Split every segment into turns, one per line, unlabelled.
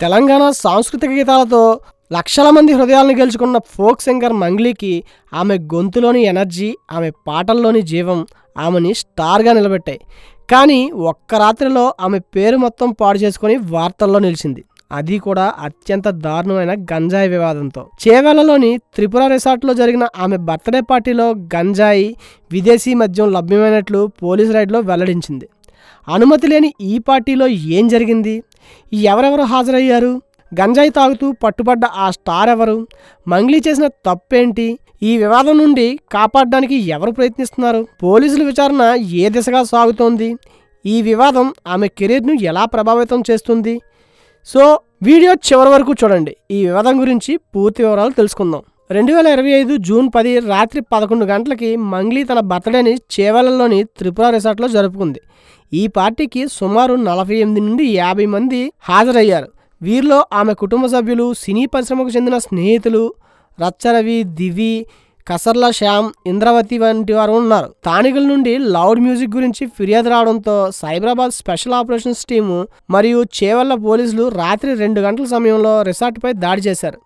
తెలంగాణ సాంస్కృతిక గీతాలతో లక్షల మంది హృదయాలను గెలుచుకున్న ఫోక్ సింగర్ మంగ్లీకి ఆమె గొంతులోని ఎనర్జీ ఆమె పాటల్లోని జీవం ఆమెని స్టార్గా నిలబెట్టాయి. కానీ ఒక్క రాత్రిలో ఆమె పేరు మొత్తం పాడు చేసుకొని వార్తల్లో నిలిచింది. అది కూడా అత్యంత దారుణమైన గంజాయి వివాదంతో. చేవెళ్ళలోని త్రిపుర రిసార్ట్లో జరిగిన ఆమె బర్త్డే పార్టీలో గంజాయి విదేశీ మద్యం లభ్యమైనట్లు పోలీస్ రైడ్లో వెల్లడించింది. అనుమతి లేని ఈ పార్టీలో ఏం జరిగింది? ఎవరెవరు హాజరయ్యారు? గంజాయి తాగుతూ పట్టుబడ్డ ఆ స్టార్ ఎవరు మంగ్లీ చేసిన తప్పేంటి? ఈ వివాదం నుండి కాపాడడానికి ఎవరు ప్రయత్నిస్తున్నారు? పోలీసుల విచారణ ఏ దిశగా సాగుతోంది? ఈ వివాదం ఆమె కెరీర్ను ఎలా ప్రభావితం చేస్తుంది? సో వీడియో చివరి వరకు చూడండి. ఈ వివాదం గురించి పూర్తి వివరాలు తెలుసుకుందాం. రెండు వేల ఇరవై ఐదు జూన్ పది రాత్రి పదకొండు గంటలకి మంగ్లీ తన బర్త్డేని చేవెళ్ళలోని త్రిపుర రిసార్ట్లో జరుపుకుంది. ఈ పార్టీకి సుమారు నలభై ఎనిమిది నుండి యాభై మంది హాజరయ్యారు. వీరిలో ఆమె కుటుంబ సభ్యులు సినీ పరిశ్రమకు చెందిన స్నేహితులు రచ్చరవి దివి కసర్ల శ్యామ్ ఇంద్రవతి వంటి వారు ఉన్నారు. స్థానికుల నుండి లౌడ్ మ్యూజిక్ గురించి ఫిర్యాదు రావడంతో సైబరాబాద్ స్పెషల్ ఆపరేషన్స్ టీము మరియు చేవల్ల పోలీసులు రాత్రి రెండు గంటల సమయంలో రిసార్ట్పై దాడి చేశారు.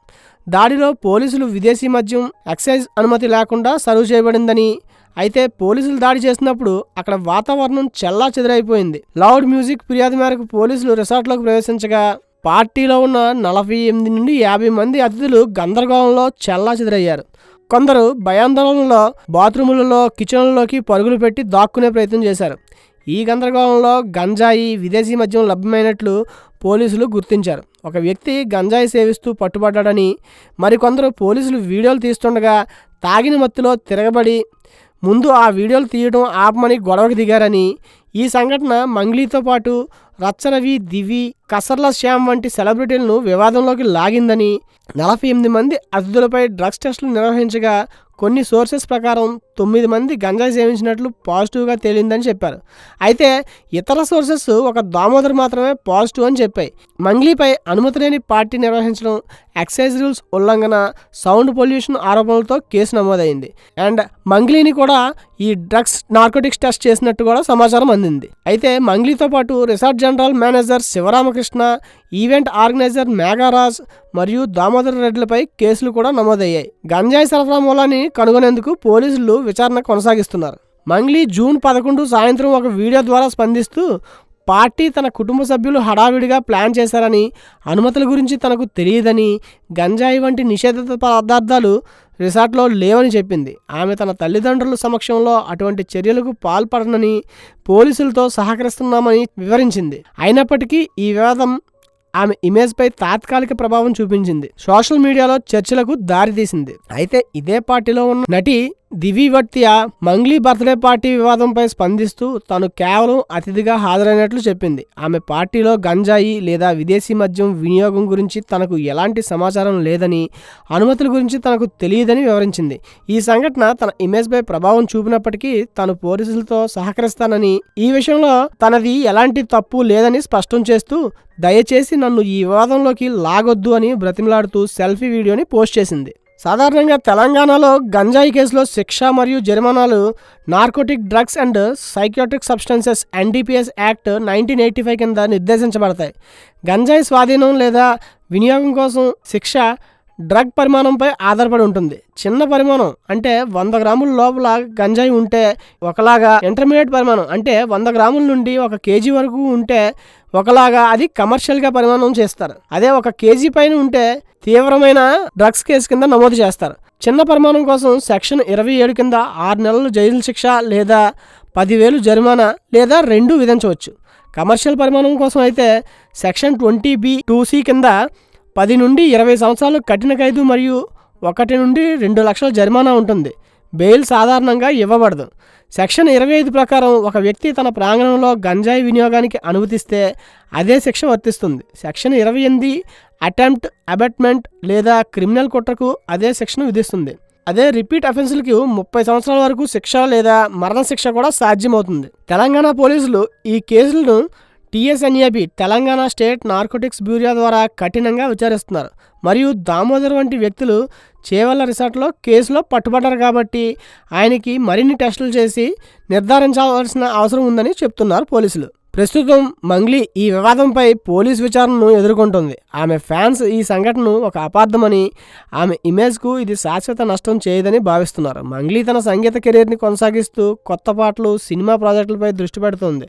దాడిలో పోలీసులు విదేశీ మద్యం ఎక్సైజ్ అనుమతి లేకుండా సర్వ్ చేయబడిందని అయితే పోలీసులు దాడి చేసినప్పుడు అక్కడ వాతావరణం చెల్లా చెదరైపోయింది. లౌడ్ మ్యూజిక్ ఫిర్యాదు మేరకు పోలీసులు రిసార్ట్లోకి ప్రవేశించగా పార్టీలో ఉన్న నలభై ఎనిమిది నుండి యాభై మంది అతిథులు గందరగోళంలో చెల్లా చెదరయ్యారు. కొందరు భయాందోళనలో బాత్రూములలో కిచెన్లలోకి పరుగులు పెట్టి దాక్కునే ప్రయత్నం చేశారు. ఈ గందరగోళంలో గంజాయి విదేశీ మద్యం లభ్యమైనట్లు పోలీసులు గుర్తించారు. ఒక వ్యక్తి గంజాయి సేవిస్తూ పట్టుబడ్డాడని మరికొందరు పోలీసులు వీడియోలు తీస్తుండగా తాగిన మత్తులో తిరగబడి ముందు ఆ వీడియోలు తీయడం ఆపమని గొడవకు దిగారని ఈ సంఘటన మంగ్లీతో పాటు రచ్చరవి దివి కసర్ల శ్యామ్ వంటి సెలబ్రిటీలను వివాదంలోకి లాగిందని నలభై ఎనిమిది మంది అతిథులపై డ్రగ్స్ టెస్టులు నిర్వహించగా కొన్ని సోర్సెస్ ప్రకారం తొమ్మిది మంది గంజాయి సేవించినట్లు పాజిటివ్గా తేలిందని చెప్పారు. అయితే ఇతర సోర్సెస్ ఒక దామోదర్ మాత్రమే పాజిటివ్ అని చెప్పాయి. మంగ్లీపై అనుమతి లేని పార్టీ నిర్వహించడం ఎక్సైజ్ రూల్స్ ఉల్లంఘన సౌండ్ పొల్యూషన్ ఆరోపణలతో కేసు నమోదైంది. అండ్ మంగ్లీని కూడా ఈ డ్రగ్స్ నార్కోటిక్స్ టెస్ట్ చేసినట్టు కూడా సమాచారం అందింది. అయితే మంగ్లీతో పాటు resort general manager Shivaramakrishna event organiser Megharaj మరియు దామోదర్ రెడ్లపై కేసులు కూడా నమోదయ్యాయి. గంజాయి సరఫరా మూలాన్ని కనుగొనేందుకు పోలీసులు విచారణ కొనసాగిస్తున్నారు. మంగ్లీ జూన్ పదకొండు సాయంత్రం ఒక వీడియో ద్వారా స్పందిస్తూ పార్టీ తన కుటుంబ సభ్యులు హడావిడిగా ప్లాన్ చేశారని అనుమతుల గురించి తనకు తెలియదని గంజాయి వంటి నిషేధిత పదార్థాలు రిసార్ట్లో లేవని చెప్పింది. ఆమె తన తల్లిదండ్రుల సమక్షంలో అటువంటి చర్యలకు పాల్పడనని పోలీసులతో సహకరిస్తున్నామని వివరించింది. అయినప్పటికీ ఈ వివాదం ఆమె ఇమేజ్పై తాత్కాలిక ప్రభావం చూపించింది. సోషల్ మీడియాలో చర్చలకు దారితీసింది. అయితే ఇదే పార్టీలో ఉన్న నటి దివి వట్తియా మంగ్లీ బర్త్డే పార్టీ వివాదంపై స్పందిస్తూ తాను కేవలం అతిథిగా హాజరైనట్లు చెప్పింది. ఆమె పార్టీలో గంజాయి లేదా విదేశీ మద్యం వినియోగం గురించి తనకు ఎలాంటి సమాచారం లేదని అనుమతుల గురించి తనకు తెలియదని వివరించింది. ఈ సంఘటన తన ఇమేజ్పై ప్రభావం చూపినప్పటికీ తాను పోలీసులతో సహకరిస్తానని ఈ విషయంలో తనది ఎలాంటి తప్పు లేదని స్పష్టం చేస్తూ దయచేసి నన్ను ఈ వివాదంలోకి లాగొద్దు అని బ్రతిమలాడుతూ సెల్ఫీ వీడియోని పోస్ట్ చేసింది. సాధారణంగా తెలంగాణలో గంజాయి కేసులో శిక్ష మరియు జరిమానాలు narcotic drugs and psychotic substances NDPS act nineteen eighty five కింద నిర్దేశించబడతాయి. గంజాయి స్వాధీనం లేదా వినియోగం కోసం శిక్ష డ్రగ్ పరిమాణంపై ఆధారపడి ఉంటుంది. చిన్న పరిమాణం అంటే వంద గ్రాముల లోపల గంజాయి ఉంటే ఒకలాగా ఇంటర్మీడియట్ పరిమాణం అంటే వంద గ్రాముల నుండి ఒక కేజీ వరకు ఉంటే ఒకలాగా అది కమర్షియల్గా పరిమాణం చేస్తారు. అదే ఒక కేజీ పైన ఉంటే తీవ్రమైన డ్రగ్స్ కేసు కింద నమోదు చేస్తారు. చిన్న పరిమాణం కోసం సెక్షన్ ఇరవై ఏడు కింద ఆరు నెలలు జైలు శిక్ష లేదా పదివేలు జరిమానా లేదా రెండు విధించవచ్చు. కమర్షియల్ పరిమాణం కోసం అయితే section twenty B two C కింద పది నుండి ఇరవై సంవత్సరాలు కఠిన ఖైదు మరియు ఒకటి నుండి రెండు లక్షల జరిమానా ఉంటుంది. బెయిల్ సాధారణంగా ఇవ్వబడదు. సెక్షన్ ఇరవై ఐదు ప్రకారం ఒక వ్యక్తి తన ప్రాంగణంలో గంజాయి వినియోగానికి అనుమతిస్తే అదే శిక్ష వర్తిస్తుంది. సెక్షన్ ఇరవై ఎనిమిది అటెంప్ట్ అబెట్మెంట్ లేదా క్రిమినల్ కుట్రకు అదే శిక్షను విధిస్తుంది. అదే రిపీట్ అఫెన్సులకు ముప్పై సంవత్సరాల వరకు శిక్ష లేదా మరణశిక్ష కూడా సాధ్యమవుతుంది. తెలంగాణ పోలీసులు ఈ కేసులను TSNAB Telangana state narcotics bureau ద్వారా కఠినంగా విచారిస్తున్నారు. మరియు దామోదర్ వంటి వ్యక్తులు చేవల్ల రిసార్ట్లో కేసులో పట్టుబడ్డారు కాబట్టి ఆయనకి మరిన్ని టెస్టులు చేసి నిర్ధారించాల్సిన అవసరం ఉందని చెప్తున్నారు పోలీసులు. ప్రస్తుతం మంగ్లీ ఈ వివాదంపై పోలీస్ విచారణను ఎదుర్కొంటుంది. ఆమె ఫ్యాన్స్ ఈ సంఘటనను ఒక అపార్థమని ఆమె ఇమేజ్కు ఇది శాశ్వత నష్టం చేయదని భావిస్తున్నారు. మంగ్లీ తన సంగీత కెరీర్ని కొనసాగిస్తూ కొత్త పాటలు సినిమా ప్రాజెక్టులపై దృష్టి పెడుతుంది.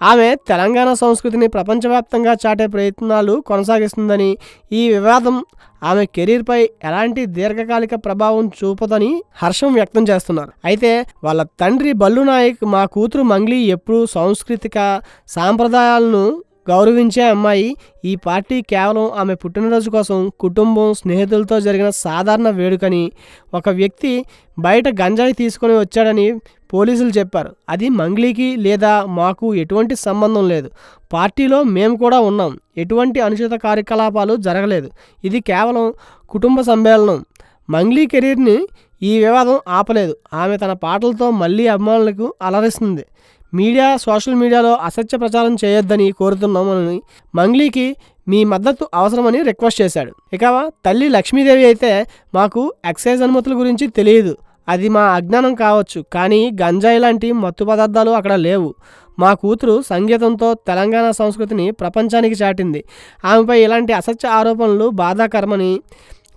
ఆమె తెలంగాణ సంస్కృతిని ప్రపంచవ్యాప్తంగా చాటే ప్రయత్నాలు కొనసాగిస్తుందని ఈ వివాదం ఆమె కెరీర్పై ఎలాంటి దీర్ఘకాలిక ప్రభావం చూపదని హర్షం వ్యక్తం చేస్తున్నారు. అయితే వాళ్ళ తండ్రి బల్లు నాయక్ మా కూతురు మంగ్లీ ఎప్పుడూ సాంస్కృతిక సాంప్రదాయాలను గౌరవించే అమ్మాయి ఈ పార్టీ కేవలం ఆమె పుట్టినరోజు కోసం కుటుంబం స్నేహితులతో జరిగిన సాధారణ వేడుకని ఒక వ్యక్తి బయట గంజాయి తీసుకొని వచ్చాడని పోలీసులు చెప్పారు. అది మంగ్లీకి లేదా మాకు ఎటువంటి సంబంధం లేదు. పార్టీలో మేము కూడా ఉన్నాం. ఎటువంటి అనుచిత కార్యకలాపాలు జరగలేదు. ఇది కేవలం కుటుంబ సమ్మేళనం. మంగ్లీ కెరీర్ని ఈ వివాదం ఆపలేదు. ఆమె తన పాటలతో మళ్ళీ అభిమానులకు అలరిస్తుంది. మీడియా సోషల్ మీడియాలో అసత్య ప్రచారం చేయొద్దని కోరుతున్నామని మంగ్లీకి మీ మద్దతు అవసరమని రిక్వెస్ట్ చేశాడు. ఇక తల్లి లక్ష్మీదేవి అయితే మాకు ఎక్సైజ్ అనుమతుల గురించి తెలియదు. అది మా అజ్ఞానం కావచ్చు కానీ గంజాయి లాంటి మత్తు పదార్థాలు అక్కడ లేవు. మా కూతురు సంగీతంతో తెలంగాణ సంస్కృతిని ప్రపంచానికి చాటింది. ఆమెపై ఇలాంటి అసత్య ఆరోపణలు బాధాకరమని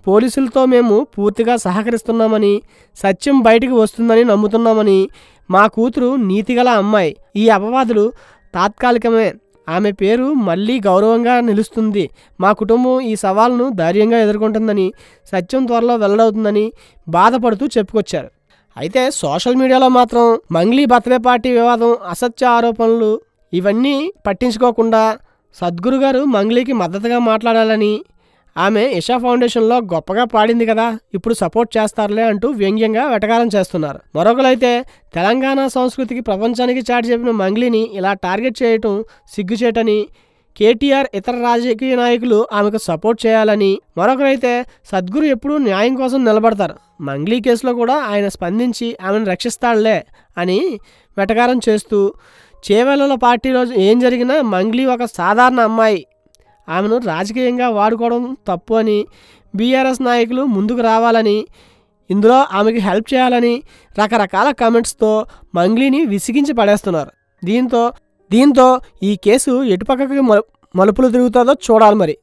పోలీసులతో మేము పూర్తిగా సహకరిస్తున్నామని సత్యం బయటికి వస్తుందని నమ్ముతున్నామని మా కూతురు నీతిగల అమ్మాయి. ఈ అపవాదులు తాత్కాలికమే. ఆమె పేరు మళ్ళీ గౌరవంగా నిలుస్తుంది. మా కుటుంబం ఈ సవాల్ను ధైర్యంగా ఎదుర్కొంటుందని సత్యం త్వరలో వెల్లడవుతుందని బాధపడుతూ చెప్పుకొచ్చారు. అయితే సోషల్ మీడియాలో మాత్రం మంగ్లీ బర్త్డే పార్టీ వివాదం అసత్య ఆరోపణలు ఇవన్నీ పట్టించుకోకుండా సద్గురు గారు మంగ్లీకి మద్దతుగా మాట్లాడాలని ఆమె ఇషా ఫౌండేషన్లో గొప్పగా పాడింది కదా ఇప్పుడు సపోర్ట్ చేస్తారులే అంటూ వ్యంగ్యంగా వెటకారం చేస్తున్నారు. మరొకరైతే తెలంగాణ సంస్కృతికి ప్రపంచానికి చాటి చెప్పిన మంగ్లీని ఇలా టార్గెట్ చేయటం సిగ్గుచేటని కేటీఆర్ ఇతర రాజకీయ నాయకులు ఆమెకు సపోర్ట్ చేయాలని మరొకరైతే సద్గురు ఎప్పుడూ న్యాయం కోసం నిలబడతారు. మంగ్లీ కేసులో కూడా ఆయన స్పందించి ఆమెను రక్షిస్తాడులే అని వెటకారం చేస్తూ చేవెళ్ళల పార్టీలో ఏం జరిగినా మంగ్లీ ఒక సాధారణ అమ్మాయి ఆమెను రాజకీయంగా వాడుకోవడం తప్పు అని బీఆర్ఎస్ నాయకులు ముందుకు రావాలని ఇందులో ఆమెకి హెల్ప్ చేయాలని రకరకాల కామెంట్స్తో మంగ్లీని విసిగించి పడేస్తున్నారు. దీంతో దీంతో ఈ కేసు ఎటుపక్కకి మలుపులు తిరుగుతుందో చూడాలి మరి.